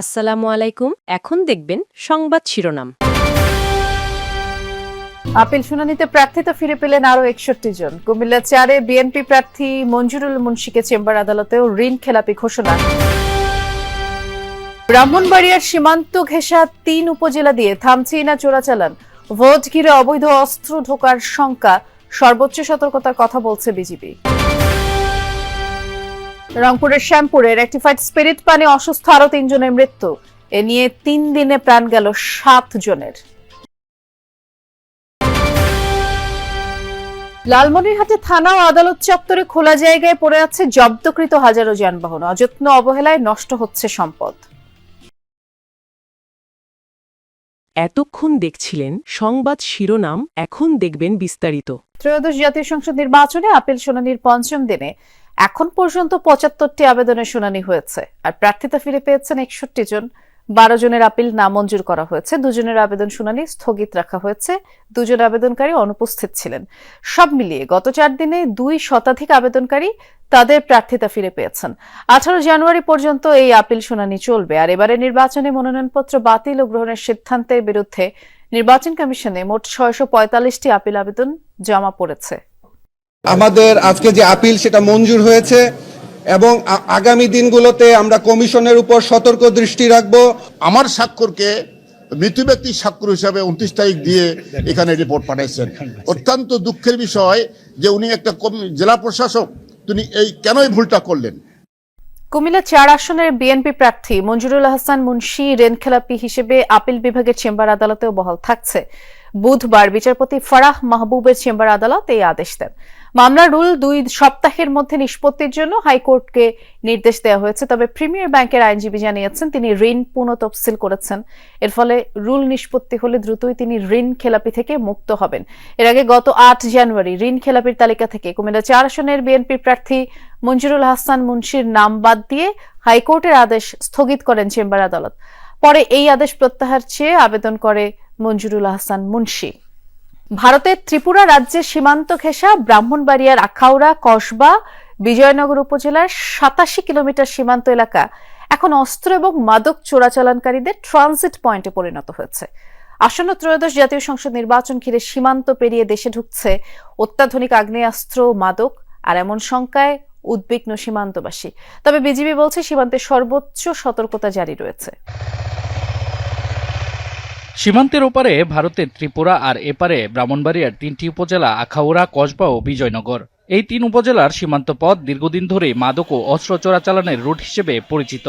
আসসালামু আলাইকুম। এখন দেখবেন সংবাদ শিরোনাম। আপিল শুনানিতে প্রার্থিতা ফিরে পেলেন আরও একষট্টি জন। কুমিল্লা চারে বিএনপি প্রার্থী মঞ্জুরুল মুন্সিকে চেম্বার আদালতেও ঋণ খেলাপি ঘোষণা। ব্রাহ্মণবাড়িয়ার সীমান্ত ঘেঁষা তিন উপজেলা দিয়ে থামছেই না চোরাচালান। ভোট ঘিরে অবৈধ অস্ত্র ঢোকার শঙ্কা। সর্বোচ্চ সতর্কতার কথা বলছে বিজেপি রংপুরের শ্যামপুরে রেক্টিফাইড স্পিরিট পানি অসুস্থ আরও তিনজনের মৃত্যু। এ নিয়ে তিন দিনে প্রাণ গেল সাত জনের। লালমনিরহাটে থানা ও আদালত চত্বরে খোলা জায়গায় পড়ে আছে জব্দকৃত হাজারো যানবাহন। অযত্ন অবহেলায় নষ্ট হচ্ছে সম্পদ। এতক্ষণ দেখছিলেন সংবাদ শিরোনাম এখন দেখবেন বিস্তারিত। ত্রয়োদশ জাতীয় সংসদ নির্বাচনে আপিল শুনানির পঞ্চম দিনে এখন পর্যন্ত পঁচাত্তরটি আবেদনের শুনানি হয়েছে। আর প্রার্থিতা ফিরে পেয়েছেন একষট্টি জন। বারো জনের আপিল নামঞ্জুর করা হয়েছে। দুজনের আবেদন শুনানি স্থগিত রাখা হয়েছে। দুজন আবেদনকারী অনুপস্থিত ছিলেন। সব মিলিয়ে গত চার দিনে দুই শতাধিক আবেদনকারী তাদের প্রার্থিতা ফিরে পেয়েছেন। আঠারো জানুয়ারি পর্যন্ত এই আপিল শুনানি চলবে। আর এবারে নির্বাচনে মনোনয়নপত্র বাতিল ও গ্রহণের সিদ্ধান্তের বিরুদ্ধে নির্বাচন কমিশনে মোট ছয়শো আপিল আবেদন জমা পড়েছে। আমাদের আজকে যে আপিল সেটা মঞ্জুর হয়েছে এবং আগামী দিনগুলোতে আমরা কমিশনের উপর সতর্ক দৃষ্টি রাখব। আমার স্বাক্ষরকে মৃত্যু ব্যক্তির স্বাক্ষর হিসাবে উনত্রিশ তারিখ দিয়ে এখানে রিপোর্ট পাঠাইছেন। অত্যন্ত দুঃখের বিষয় যে উনি একটা কম- জেলা প্রশাসক তিনি এই কেনই ভুলটা করলেন? কুমিল্লা চার আসনের বিএনপি প্রার্থী মঞ্জুরুল হাসান মুন্সি রেনখেলাপি হিসেবে আপিল বিভাগের চেম্বার আদালতেও বহাল থাকছে। বুধবার বিচারপতি ফারাহ মাহবুবের চেম্বার আদালত এই আদেশ দেন। মামলার রুল দুই সপ্তাহের মধ্যে নিষ্পত্তির জন্য হাইকোর্টকে নির্দেশ দেওয়া হয়েছে, তবে প্রিমিয়ার ব্যাংকের আইনজীবী জানিয়েছেন, তিনি ঋণ পুনঃ তফসিল করেছেন। এর ফলে রুল নিষ্পত্তি হলে দ্রুতই তিনি ঋণ খেলাপি থেকে মুক্ত হবেন। এর আগে গত আট জানুয়ারি ঋণ খেলাপির তালিকা থেকে কুমিল্লা চার আসনের বিএনপি প্রার্থী মঞ্জুরুল হাসান মুন্সির নাম বাদ দিয়ে হাইকোর্টের আদেশ স্থগিত করেন চেম্বার আদালত। পরে এই আদেশ প্রত্যাহার চেয়ে আবেদন করে মঞ্জুরুল আহসান মুন্সি। ভারতের ত্রিপুরা রাজ্যের সীমান্ত ঘেঁষা ব্রাহ্মণবাড়িয়ার আখাউড়া, কসবা, বিজয়নগর উপজেলার সাতাশি কিলোমিটার সীমান্ত এলাকা এখন অস্ত্র এবং মাদক চোরাচালানকারীদের ট্রানজিট পয়েন্টে পরিণত হয়েছে। আসন্ন ত্রয়োদশ জাতীয় সংসদ নির্বাচন ঘিরে সীমান্ত পেরিয়ে দেশে ঢুকছে অত্যাধুনিক আগ্নেয়াস্ত্র, মাদক আর এমন শঙ্কায় উদ্বিগ্ন সীমান্তবাসী। তবে বিজিবি বলছে সীমান্তে সর্বোচ্চ সতর্কতা জারি রয়েছে। সীমান্তের ওপারে ভারতের ত্রিপুরা আর এপারে ব্রাহ্মণবাড়িয়ার তিনটি উপজেলা আখাউড়া, কসবা ও বিজয়নগর। এই তিন উপজেলার সীমান্ত পথ দীর্ঘদিন ধরে মাদক ও অস্ত্র চোরাচালানের রুট হিসেবে পরিচিত।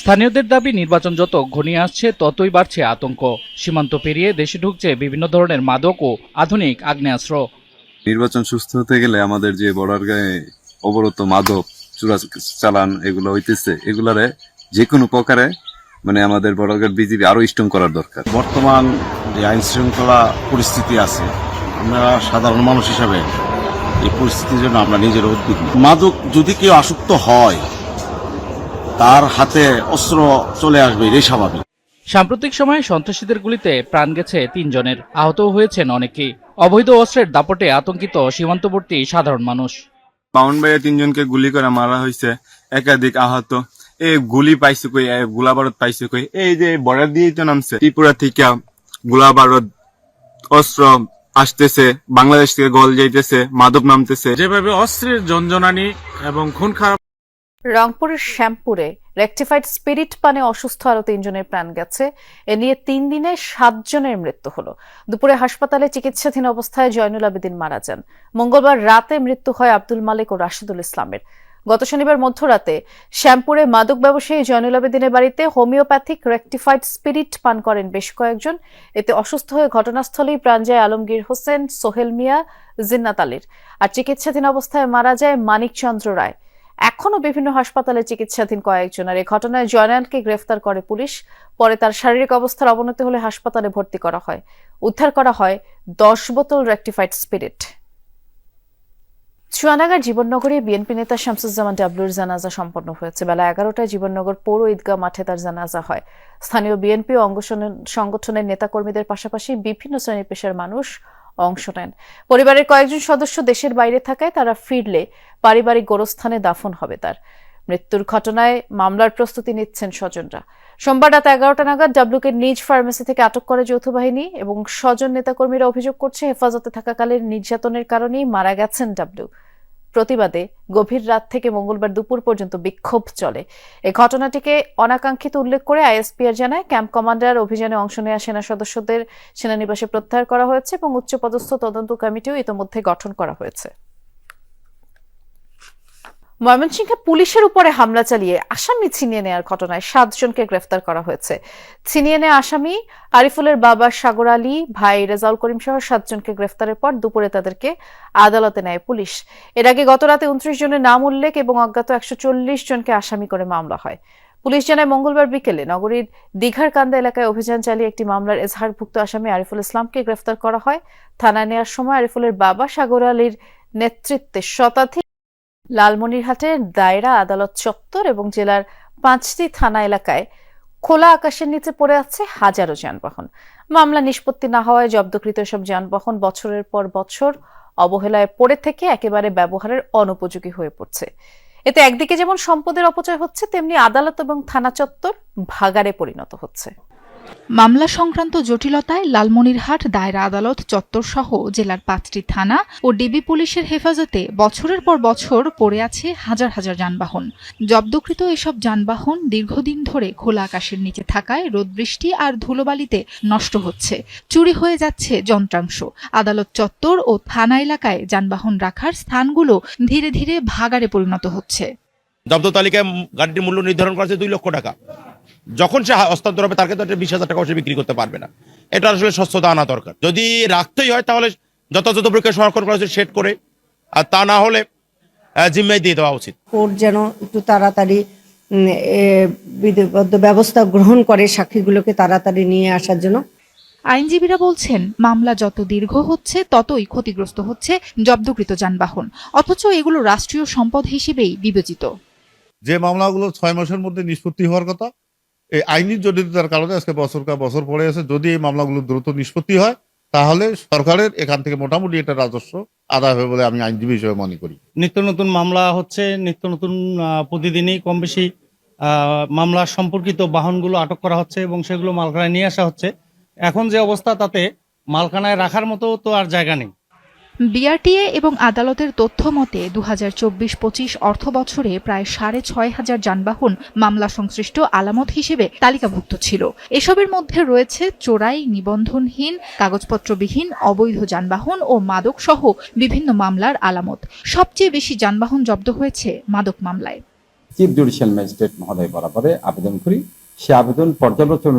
স্থানীয়দের দাবি, নির্বাচন যত ঘনিয়ে আসছে, ততই বাড়ছে আতঙ্ক। সীমান্ত পেরিয়ে দেশে ঢুকছে বিভিন্ন ধরনের মাদক ও আধুনিক আগ্নেয়াস্ত্র। নির্বাচন সুস্থ হতে গেলে আমাদের যে বর্ডার গায়ে অবরত মাদক চূড়া চালান এগুলো হইতেছে, এগুলারে যে কোনো প্রকারে মানে আমাদের বর্ডার বিজেপি আরও স্ট্রং করার দরকার। বর্তমান যে আইন শৃঙ্খলা পরিস্থিতি আছে আমরা সাধারণ মানুষ হিসাবে এই পরিস্থিতির জন্য আমরা নিজের উদ্বিগ্ন। মাদক যদি কেউ আসক্ত হয় তার হাতে অস্ত্র চলে আসবে এটাই স্বাভাবিক। সাম্প্রতিক সময়ে সন্ত্রাসীদের গুলিতে প্রাণ গেছে তিনজনের। আহত হয়েছেন অনেকেই অবৈধ অস্ত্রের দাপটে আতঙ্কিত সীমান্তবর্তী সাধারণ মানুষ। বাউনবাড়িয়া তিনজনকে গুলি করে মারা হয়েছে একাধিক আহত। এই গুলি পাইছে কই এ গোলা বারুদ পাইছে কই। এই যে বর্ডার দিয়েই তো নামছে। ত্রিপুরা থেকে গোলা বারুদ অস্ত্র আসতেছে বাংলাদেশ থেকে গল যাইতেছে মাদক নামতেছে। যেভাবে অস্ত্রের জঞ্জনানি এবং খুন খারাপ রংপুরের শ্যামপুরে রেকটিফাইড স্পিরিট পানে অসুস্থ আরও তিনজনের প্রাণ গেছে। এ নিয়ে তিন দিনে সাতজনের মৃত্যু হলো। দুপুরে হাসপাতালে চিকিৎসাধীন অবস্থায় জয়নুল আবেদিন মারা যান। মঙ্গলবার রাতে মৃত্যু হয় আব্দুল মালিক ও রাশিদুল ইসলামের। গত শনিবার মধ্যরাতে শ্যামপুরে মাদক ব্যবসায়ী জয়নুল আবেদিনের বাড়িতে হোমিওপ্যাথিক রেকটিফাইড স্পিরিট পান করেন বেশ কয়েকজন। এতে অসুস্থ হয়ে ঘটনাস্থলেই প্রাণ যায় আলমগীর হোসেন, সোহেল মিয়া, জিন্নাত আলীর। আর চিকিৎসাধীন অবস্থায় মারা যায় মানিকচন্দ্র রায়। এখনও বিভিন্ন হাসপাতালে চিকিৎসাধীন কয়েকজন। আর এই ঘটনায় জয়নালকে গ্রেফতার করে পুলিশ। পরে তার শারীরিক অবস্থার অবনতি হলে হাসপাতালে ভর্তি করা হয়। উদ্ধার করা হয় দশ বোতল রেকটিফাইড স্পিরিট। চুয়াডাঙ্গার জীবননগরে বিএনপি নেতা শামসুজ্জামান ডাবলুর জানাজা সম্পন্ন হয়েছে। বেলা এগারোটায় জীবননগর পৌর ঈদগাহ মাঠে তার জানাজা হয়। স্থানীয় বিএনপি অঙ্গ সংগঠনের নেতাকর্মীদের পাশাপাশি বিভিন্ন শ্রেণি পেশার মানুষ অংশ নেন। পরিবারের কয়েকজন সদস্য দেশের বাইরে থাকায় তারা ফিরলে পারিবারিক গোরস্থানে দাফন হবে তার। মৃত্যুর ঘটনায় মামলার প্রস্তুতি নিচ্ছেন স্বজনরা। সোমবার রাত এগারোটা নাগাদ ডাব্লুকে নিজ ফার্মেসি থেকে আটক করে যৌথ বাহিনী এবং স্বজন নেতাকর্মীরা অভিযোগ করছে, হেফাজতে থাকাকালীন নির্যাতনের কারণেই মারা গেছেন ডাব্লু প্রতিবাদে গভীর রাত থেকে মঙ্গলবার দুপুর পর্যন্ত বিক্ষোভ চলে। এ ঘটনাটিকে অনাকাঙ্ক্ষিত উল্লেখ করে আইএসপিআর জানায়, ক্যাম্প কমান্ডার অভিযানে অংশ নেওয়া সেনা সদস্যদের সেনানিবাসে প্রত্যাহার করা হয়েছে এবং উচ্চপদস্থ তদন্ত কমিটিও ইতোমধ্যে গঠন করা হয়েছে। ময়মনসিংহে পুলিশের উপরে হামলা চালিয়ে আসামি ছিনিয়ে নেওয়ার ঘটনায় সাতজনকে গ্রেফতার করা হয়েছে। ছিনিয়ে নেওয়া আসামি আরিফুলের বাবা সাগর আলী, ভাই রেজাউল করিম সহ সাতজনকে গ্রেফতারের পর দুপুরে তাদেরকে আদালতে নেয় পুলিশ। এর আগে গতরাতে উনত্রিশ জনের নাম উল্লেখ এবং অজ্ঞাত একশো চল্লিশ জনকে আসামি করে মামলা হয়। পুলিশ জানায়, মঙ্গলবার বিকেলে নগরীর দীঘার কান্দা এলাকায় অভিযান চালিয়ে একটি মামলার এজাহারভুক্ত আসামি আরিফুল ইসলামকে গ্রেফতার করা হয়। থানায় নেওয়ার সময় আরিফুলের বাবা সাগর আলীর নেতৃত্বে শতাধিক লালমনিরহাটের দায়রা আদালত চত্বর এবং জেলার পাঁচটি থানা এলাকায় খোলা আকাশের নিচে পড়ে আছে হাজারো যানবাহন। মামলা নিষ্পত্তি না হওয়ায় জব্দকৃত সব যানবাহন বছরের পর বছর অবহেলায় পড়ে থেকে একেবারে ব্যবহারের অনুপযোগী হয়ে পড়ছে। এতে একদিকে যেমন সম্পদের অপচয় হচ্ছে, তেমনি আদালত এবং থানা চত্বর ভাগাড়ে পরিণত হচ্ছে। মামলা সংক্রান্ত জটিলতায় লালমনিরহাট দায়রা আদালত চত্বর সহ জেলার পাঁচটি থানা ও ডিবি পুলিশের হেফাজতে বছরের পর বছর পড়ে আছে হাজার হাজার যানবাহন। জব্দকৃত এসব যানবাহন দীর্ঘদিন ধরে খোলা আকাশের নিচে থাকায় রোদ বৃষ্টি আর ধুলোবালিতে নষ্ট হচ্ছে। চুরি হয়ে যাচ্ছে যন্ত্রাংশ। আদালত চত্বর ও থানা এলাকায় যানবাহন রাখার স্থানগুলো ধীরে ধীরে ভাগাড়ে পরিণত হচ্ছে। জব্দ তালিকায় মূল্য নির্ধারণ করা আছে দুই লক্ষ টাকা। যখন সে হস্তান্তর হবে তার ক্ষেত্রে বিশ হাজার টাকা সে বিক্রি করতে পারবে না। এটা আসলে স্বচ্ছতা আনা দরকার। যদি রাখতেই হয় তাহলে যথাযথ প্রক্রিয়া সংরক্ষণ করা হচ্ছে সেট করে। আর তা না হলে জিম্মায় দিয়ে দেওয়া উচিত। কোর্ট যেন একটু তাড়াতাড়ি বিধিবদ্ধ ব্যবস্থা গ্রহণ করে সাক্ষীগুলোকে তাড়াতাড়ি নিয়ে আসার জন্য। আইনজীবীরা বলছেন মামলা যত দীর্ঘ হচ্ছে ততই ক্ষতিগ্রস্ত হচ্ছে জব্দকৃত যানবাহন। অথচ এগুলো রাষ্ট্রীয় সম্পদ হিসেবেই বিবেচিত। যে মামলাগুলো ছয় মাসের মধ্যে নিষ্পত্তি হওয়ার কথা এই আইনি জটিলতার কারণে আজকে বছর কা বছর পড়ে আছে। যদি এই মামলাগুলো দ্রুত নিষ্পত্তি হয়, তাহলে সরকারের এখান থেকে মোটামুটি এটা রাজস্ব আদায় হবে বলে আমি আইনজীবী হিসেবে মনে করি। নিত্য নতুন মামলা হচ্ছে, নিত্য নতুন প্রতিদিনই কম বেশি মামলা সম্পর্কিত বাহনগুলো আটক করা হচ্ছে এবং সেগুলো মালখানায় নিয়ে আসা হচ্ছে। এখন যে অবস্থা তাতে মালখানায় রাখার মতো তো আর জায়গা নেই। বিআরটিএ এবং আদালতের তথ্য মতে দু হাজার চব্বিশ পঁচিশ অর্থ বছরে প্রায় সাড়ে ছয় হাজার যানবাহন মামলা সংশ্লিষ্ট আলামত হিসেবে তালিকাভুক্ত ছিল। এসবের মধ্যে রয়েছে চোরাই, নিবন্ধনহীন, কাগজপত্রবিহীন, অবৈধ যানবাহন ও মাদক সহ বিভিন্ন মামলার আলামত। সবচেয়ে বেশি যানবাহন জব্দ হয়েছে মাদক মামলায়। চিফ জুডিশিয়াল ম্যাজিস্ট্রেট মহোদয় বরাবরে আবেদন করি। সে আবেদন পর্যালোচনা